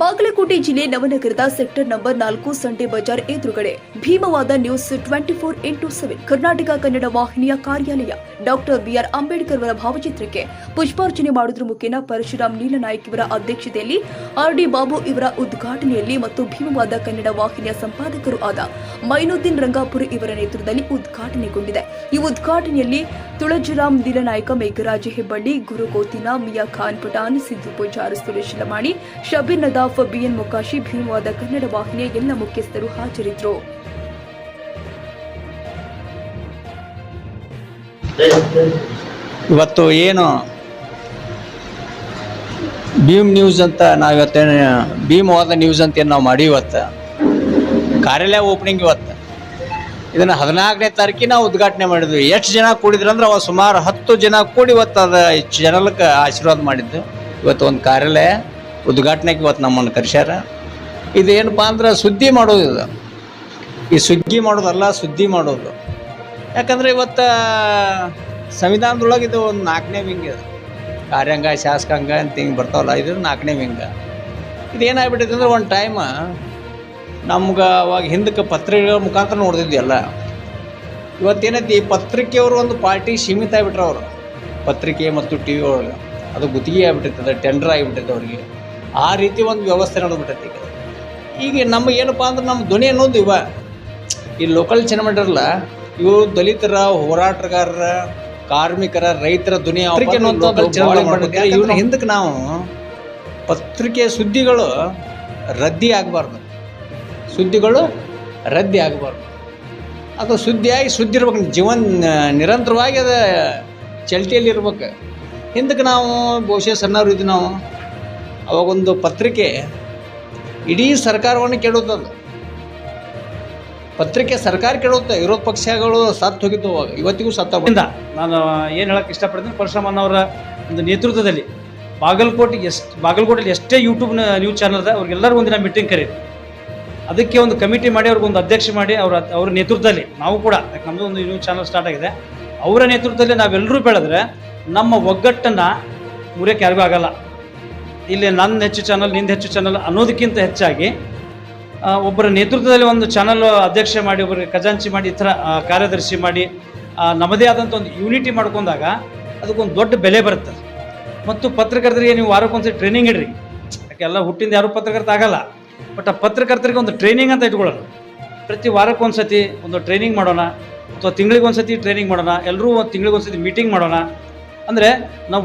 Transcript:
ಬಾಗಲಕೋಟೆ ಜಿಲ್ಲೆ ನವನಗರದ sector number ನಾಲ್ಕು ಸಂಡೆ ಬಜಾರ್ ಎದುರುಗಡೆ Bheemavada news twenty four into seven, Karnataka Kannada ವಾಹಿನಿಯ ಕಾರ್ಯಾಲಯ. ಡಾಕ್ಟರ್ ಬಿಆರ್ ಅಂಬೇಡ್ಕರ್ ಅವರ ಭಾವಚಿತ್ರಕ್ಕೆ ಪುಷ್ಪಾರ್ಚನೆ ಮಾಡುವುದರ ಮುಖೇನ ಪರಶುರಾಮ್ ನೀಲನಾಯಕ್ ಇವರ ಅಧ್ಯಕ್ಷತೆಯಲ್ಲಿ ಆರ್ ಡಿ ಬಾಬು ಇವರ ಉದ್ಘಾಟನೆಯಲ್ಲಿ ಮತ್ತು ಭೀಮವಾದ ಕನ್ನಡ ವಾಹಿನಿಯ ಸಂಪಾದಕರು ಆದ ಮೈನುದ್ದೀನ್ ರಂಗಾಪುರಿ ಇವರ ನೇತೃತ್ವದಲ್ಲಿ ಉದ್ಘಾಟನೆಗೊಂಡಿದೆ. ಈ ಉದ್ಘಾಟನೆಯಲ್ಲಿ ತುಳಜುರಾಮ್ ನೀಲನಾಯಕ, ಮೇಘರಾಜ ಹೆಬ್ಬಳ್ಳಿ ಗುರುಗೋತಿನ ಮಿಯಾ ಖಾನ್ ಪಠಾಣ್ ಸಿದ್ದು ಪೂಜಾರ್, ಸುರೇಶ್ ಲಮಾಣಿ, ಶಬೀರ್ ನದಾಫ್ ಬಿಎನ್ ಮೊಕಾಶಿ ಭೀಮವಾದ ಕನ್ನಡ ವಾಹಿನಿಯ ಎಲ್ಲ ಮುಖ್ಯಸ್ಥರು ಹಾಜರಿದ್ದರು. ಇವತ್ತು ಏನು ಭೀಮ್ ನ್ಯೂಸ್ ಅಂತ ನಾವು ಭೀಮವಾದ ನ್ಯೂಸ್ ಅಂತ ಏನು ನಾವು ಮಾಡಿ ಇವತ್ತು? ಕಾರ್ಯಾಲಯ ಓಪನಿಂಗ್ ಇವತ್ತು. ಇದನ್ನು ಹದಿನಾಲ್ಕನೇ ತಾರೀಕಿಗೆ ನಾವು ಉದ್ಘಾಟನೆ ಮಾಡಿದ್ವಿ. ಎಷ್ಟು ಜನ ಕೂಡಿದ್ರಂದ್ರೆ ಅವ ಸುಮಾರು ಹತ್ತು ಜನ ಕೂಡಿ ಇವತ್ತು ಅದು ಜನಕ್ಕೆ ಆಶೀರ್ವಾದ ಮಾಡಿದ್ದು. ಇವತ್ತು ಒಂದು ಕಾರ್ಯಾಲಯ ಉದ್ಘಾಟನೆಗೆ ಇವತ್ತು ನಮ್ಮನ್ನು ಕರೆಸ್ಯಾರ. ಇದೇನಪ್ಪ ಅಂದ್ರೆ ಸುದ್ದಿ ಮಾಡೋದು ಇದು. ಈ ಸುಗ್ಗಿ ಮಾಡೋದಲ್ಲ, ಸುದ್ದಿ ಮಾಡೋದು. ಯಾಕಂದ್ರೆ ಇವತ್ತು ಸಂವಿಧಾನದೊಳಗೆ ಇದು ಒಂದು ನಾಲ್ಕನೇ ವಿಂಗ್ ಇದು ಕಾರ್ಯಾಂಗ, ಶಾಸಕಾಂಗ ಅಂತ ಹಿಂಗೆ ಬರ್ತಾವಲ್ಲ, ಇದು ನಾಲ್ಕನೇ ವಿಂಗ ಇದು ಏನಾಗ್ಬಿಟ್ಟೈತೆ ಅಂದ್ರೆ ಒಂದು ಟೈಮ್ ನಮ್ಗೆ ಅವಾಗ ಹಿಂದಕ್ಕೆ ಪತ್ರಿಕೆಗಳ ಮುಖಾಂತರ ನೋಡ್ತಿದ್ವಿ ಎಲ್ಲ. ಇವತ್ತೇನೈತಿ ಪತ್ರಿಕೆಯವರು ಒಂದು ಪಾರ್ಟಿ ಸೀಮಿತ ಆಗಿಬಿಟ್ರೆ ಅವರು ಪತ್ರಿಕೆ ಮತ್ತು ಟಿ ವಿ ಒಳಗೆ. ಅದು ಗುತ್ತಿಗೆ ಆಗ್ಬಿಟ್ಟಿರ್ತದೆ ಟೆಂಡರ್ ಆಗಿಬಿಟ್ಟಿರ್ತದೆ ಅವ್ರಿಗೆ. ಆ ರೀತಿ ಒಂದು ವ್ಯವಸ್ಥೆ ನಡೆದ್ಬಿಟ್ಟೈತಿ ಈಗ. ಈಗ ನಮ್ಮ ಏನಪ್ಪ ಅಂದ್ರೆ ನಮ್ಮ ಧ್ವನಿ ಅನ್ನೋದು ಇವ. ಈ ಲೋಕಲ್ ಜನಮಂಡರಲ್ಲ ಇವು ದಲಿತರ ಹೋರಾಟಗಾರರ ಕಾರ್ಮಿಕರ ರೈತರ ಧ್ವನಿ ಇವನ ಹಿಂದಕ್ಕೆ ನಾವು ಪತ್ರಿಕೆ ಸುದ್ದಿಗಳು ರದ್ದಿ ಆಗಬಾರ್ದು. ಸುದ್ದಿಗಳು ರದ್ದಿ ಆಗಬಾರ್ದು. ಅದು ಸುದ್ದಿಯಾಗಿ ಸುದ್ದಿ ಇರ್ಬೇಕು ಜೀವನ್ ನಿರಂತರವಾಗಿ ಅದು ಚಲ್ತಿಯಲ್ಲಿರ್ಬೇಕು. ಹಿಂದಕ್ಕೆ ನಾವು ಬಹುಶಃ ಸಣ್ಣವ್ರು ಇದ್ದು ನಾವು. ಅವಾಗೊಂದು ಪತ್ರಿಕೆ ಇಡೀ ಸರ್ಕಾರವನ್ನು ಕೆಡುತ್ತದು ಪತ್ರಿಕೆ ಸರ್ಕಾರ ಕೆಡುತ್ತೆ, ವಿರೋಧ ಪಕ್ಷಗಳು ಸತ್ತು ಹೋಗಿದ್ದು ಅವಾಗ ಇವತ್ತಿಗೂ ಸತ್ತ ಇಂದ ನಾನು ಏನು ಹೇಳಕ್ಕೆ ಇಷ್ಟಪಡ್ತೀನಿ ಪರಶುರಾಮಣ್ಣವರ ಒಂದು ನೇತೃತ್ವದಲ್ಲಿ ಬಾಗಲಕೋಟೆ ಎಷ್ಟು ಬಾಗಲಕೋಟೆಯಲ್ಲಿ ಎಷ್ಟೇ ಯೂಟ್ಯೂಬ್ ನ್ಯೂಸ್ ಚಾನಲ್ ಇದೆ, ಅವ್ರಿಗೆಲ್ಲರಿಗೂ ಒಂದಿನ ಮೀಟಿಂಗ್ ಕರೀರಿ. ಅದಕ್ಕೆ ಒಂದು ಕಮಿಟಿ ಮಾಡಿ ಅವ್ರಿಗೊಂದು ಅಧ್ಯಕ್ಷ ಮಾಡಿ, ಅವ್ರ ಅವ್ರ ನೇತೃತ್ವದಲ್ಲಿ, ನಾವು ಕೂಡ ನಮ್ಮದು ಒಂದು ನ್ಯೂಸ್ ಚಾನಲ್ ಸ್ಟಾರ್ಟ್ ಆಗಿದೆ, ಅವರ ನೇತೃತ್ವದಲ್ಲಿ ನಾವೆಲ್ಲರೂ ಬೆಳೆದ್ರೆ ನಮ್ಮ ಒಗ್ಗಟ್ಟನ್ನು ಮುರಿಯೋಕ್ಕೆ ಯಾರಿಗೂ ಆಗಲ್ಲ. ಇಲ್ಲಿ ನನ್ನ ಹೆಚ್ಚು ಚಾನಲ್ನಿಂದ ಹೆಚ್ಚು ಚಾನಲ್ ಅನ್ನೋದಕ್ಕಿಂತ ಹೆಚ್ಚಾಗಿ ಒಬ್ಬರ ನೇತೃತ್ವದಲ್ಲಿ ಒಂದು ಚಾನಲ್ ಅಧ್ಯಕ್ಷ ಮಾಡಿ ಒಬ್ಬರಿಗೆ ಖಜಾಂಚಿ ಮಾಡಿ, ಈ ಥರ ಕಾರ್ಯದರ್ಶಿ ಮಾಡಿ ನಮ್ಮದೇ ಆದಂಥ ಒಂದು ಯೂನಿಟಿ ಮಾಡ್ಕೊಂಡಾಗ ಅದಕ್ಕೊಂದು ದೊಡ್ಡ ಬೆಲೆ ಬರುತ್ತೆ. ಮತ್ತು ಪತ್ರಕರ್ತರಿಗೆ ನೀವು ವಾರಕ್ಕೊಂದ್ಸತಿ ಟ್ರೈನಿಂಗ್ ಇಡ್ರಿ. ಯಾಕೆ ಎಲ್ಲ ಹುಟ್ಟಿಂದ ಯಾರೂ ಪತ್ರಕರ್ತ ಆಗಲ್ಲ. ಬಟ್ ಆ ಪತ್ರಕರ್ತರಿಗೆ ಒಂದು ಟ್ರೈನಿಂಗ್ ಅಂತ ಇಟ್ಕೊಳ್ಳೋಣ. ಪ್ರತಿ ವಾರಕ್ಕೊಂದ್ಸತಿ ಒಂದು ಟ್ರೈನಿಂಗ್ ಮಾಡೋಣ. ಅಥವಾ ತಿಂಗಳಿಗೊಂದು ಒಂದ್ಸತಿ ಟ್ರೈನಿಂಗ್ ಮಾಡೋಣ. ಎಲ್ಲರೂ ಒಂದು ತಿಂಗಳಿಗೊಂದು ಒಂದ್ಸತಿ ಮೀಟಿಂಗ್ ಮಾಡೋಣ. ಅಂದರೆ ನಾವು